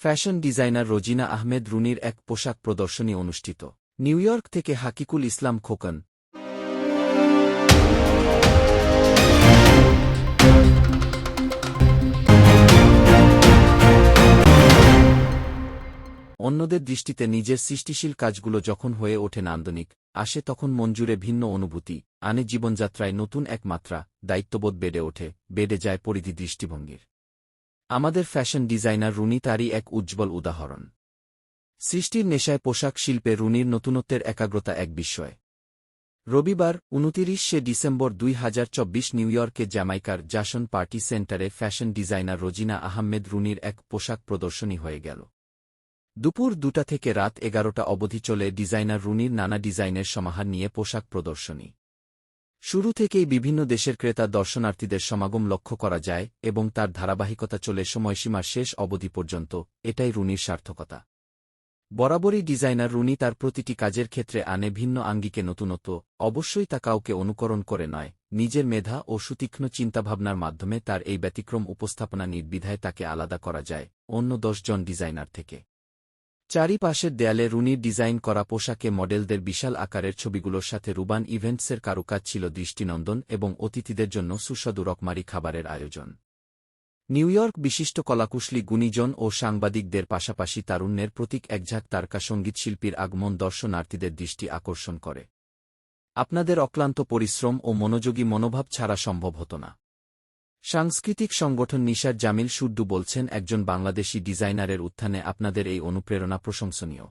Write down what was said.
Fashion designer Rozina Ahmed রুনির এক পোশাক প্রদর্শনী অনুষ্ঠিত। নিউ ইয়র্ক থেকে হাকিকুল ইসলাম খোকন। অন্যদের দৃষ্টিতে নিজের সৃষ্টিশীল কাজগুলো যখন হয়ে ওঠে নান্দনিক, আসে তখন মঞ্জুরে ভিন্ন অনুভূতি, আনে জীবনযাত্রায় নতুন এক মাত্রা, দায়িত্ববোধ বেড়ে ওঠে, বেড়ে যায় পরিধি দৃষ্টিভঙ্গির। আমাদের ফ্যাশন ডিজাইনার রুনি তারই এক উজ্জ্বল উদাহরণ। সৃষ্টির নেশায় পোশাক শিল্পে রুনির নতুনত্বের একাগ্রতা এক বিস্ময়। রবিবার, উনতিরিশে ডিসেম্বর দুই হাজার চব্বিশ নিউ ইয়র্কে জ্যামাইকার Jason party centre fashion designer Rozina Ahmed রুনির এক পোশাক প্রদর্শনী হয়ে গেল। দুপুর দুটা থেকে রাত এগারোটা অবধি চলে ডিজাইনার রুনির নানা ডিজাইনের সমাহার নিয়ে পোশাক প্রদর্শনী। শুরু থেকেই বিভিন্ন দেশের ক্রেতা দর্শনার্থীদের সমাগম লক্ষ্য করা যায় এবং তার ধারাবাহিকতা চলে সময়সীমার শেষ অবধি পর্যন্ত, এটাই রুনির সার্থকতা। বরাবরই ডিজাইনার রুনি তার প্রতিটি কাজের ক্ষেত্রে আনে ভিন্ন আঙ্গিকে নতুনত্ব, অবশ্যই তা কাউকে অনুকরণ করে নয়, নিজের মেধা ও সুতীক্ষ্ণ চিন্তাভাবনার মাধ্যমে তার এই ব্যতিক্রম উপস্থাপনা নির্বিধায় তাকে আলাদা করা যায় অন্য দশজন ডিজাইনার থেকে। চারিপাশের দেয়ালে রুনির ডিজাইন করা পোশাকে মডেলদের বিশাল আকারের ছবিগুলোর সাথে রুবান ইভেন্টসের কারুকাজ ছিল দৃষ্টিনন্দন এবং অতিথিদের জন্য সুস্বাদু রকমারি খাবারের আয়োজন। নিউ ইয়র্ক বিশিষ্ট কলাকুশলী গুণীজন ও সাংবাদিকদের পাশাপাশি তারুণ্যের প্রতীক একঝাঁক তারকা সঙ্গীতশিল্পীর আগমন দর্শনার্থীদের দৃষ্টি আকর্ষণ করে। আপনাদের অক্লান্ত পরিশ্রম ও মনোযোগী মনোভাব ছাড়া সম্ভব হতো না। সাংস্কৃতিক সংগঠন নিশার জামিল সুড্ডু বলছেন একজন বাংলাদেশি ডিজাইনারের উত্থানে আপনাদের এই অনুপ্রেরণা প্রশংসনীয়।